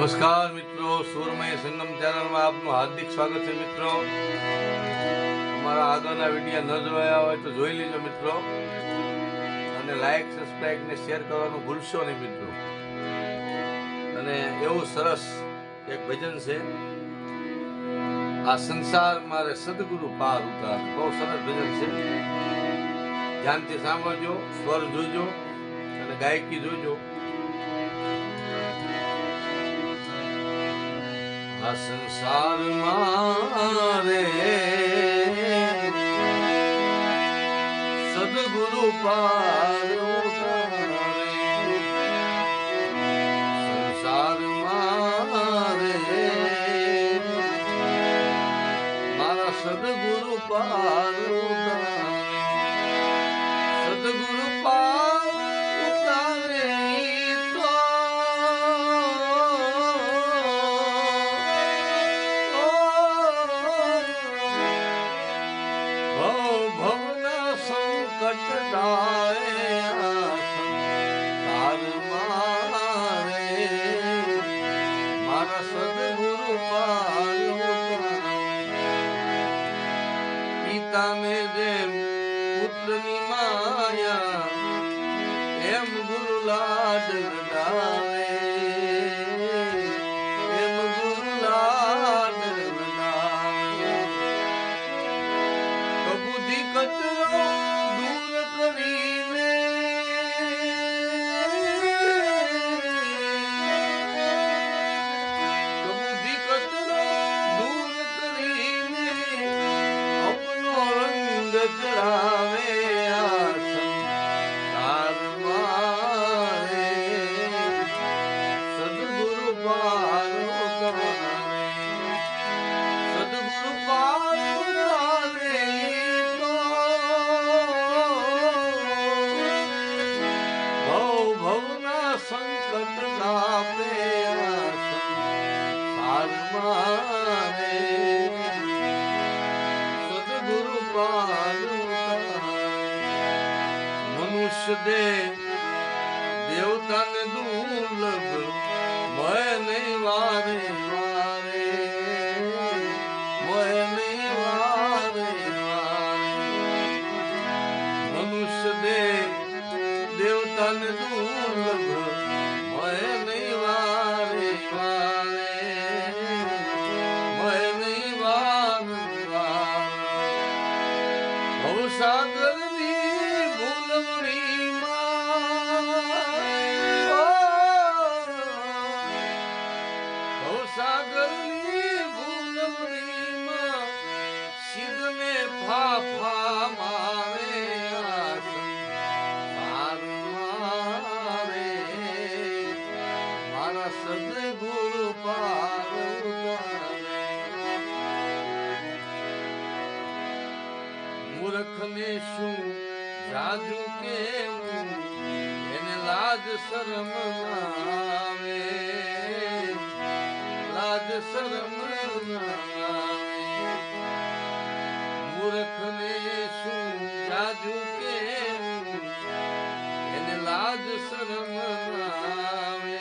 નમસ્કાર મિત્રો, સુરમય સંગમ ચેનલમાં આપનું હાર્દિક સ્વાગત છે મિત્રો. અમારા આગળના વીડિયો ન જોયા હોય તો જોઈ લેજો મિત્રો. અને લાઈક સબસ્ક્રાઈબ ને શેર કરવાનું ભૂલશો નહીં મિત્રો. અને એવું સરસ એક ભજન છે. આ સંસાર મારે સદગુરુ પાર ઉતાર. બહુ સરસ ભજન છે. ધ્યાનથી સાંભળજો, સ્વર જોજો અને ગાયકી જોજો. આ સંસારમાં રે. સદગુરુ પાર. સંસારમાં રે. મારા સદગુરુ પાર પિતાને જેમ પુત્રની માયા એમ ગુરુ લાડ रामे દે. દેવતાને દુર્લભ મય નહીં વારે. મૂર્ખને શું જાજુ કેવું? એને લાજ શરમ આવે. લાજ શરમ ના ને શું જાજુ કેવું? એને લાજ શરમ આવે.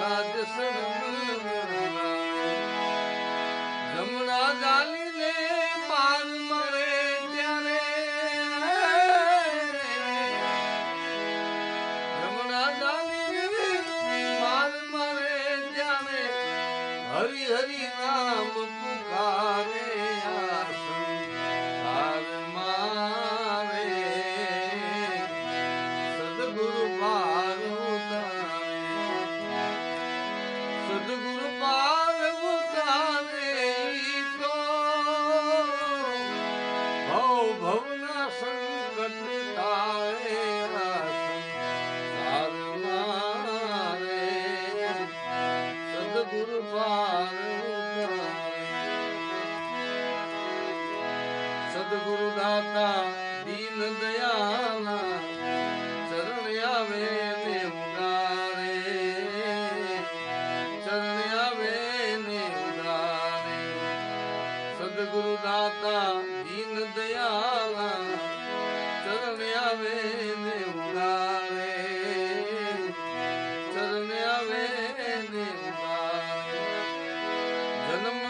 લાજ શરમ જમણા જાલી મારું માર હરિ હરિ નામ પુકારે આ. સદગુરુ દાતા, દીન દયાના ચરણ આવે ને ઉગારે ચરણ આવે ને ઉગારે સદગુરુ દાતા, દીન દયાના ચરણ આવે ને ઉગારે ચરણ આવે ને ઉગારે જન્મ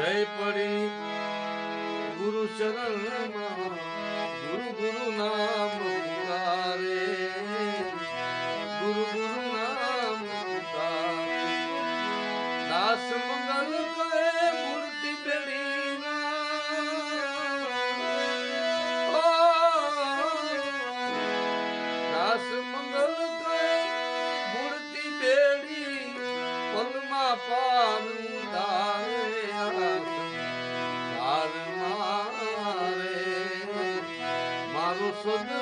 જય પડી. ગુરુ ચરણમાં Sunday.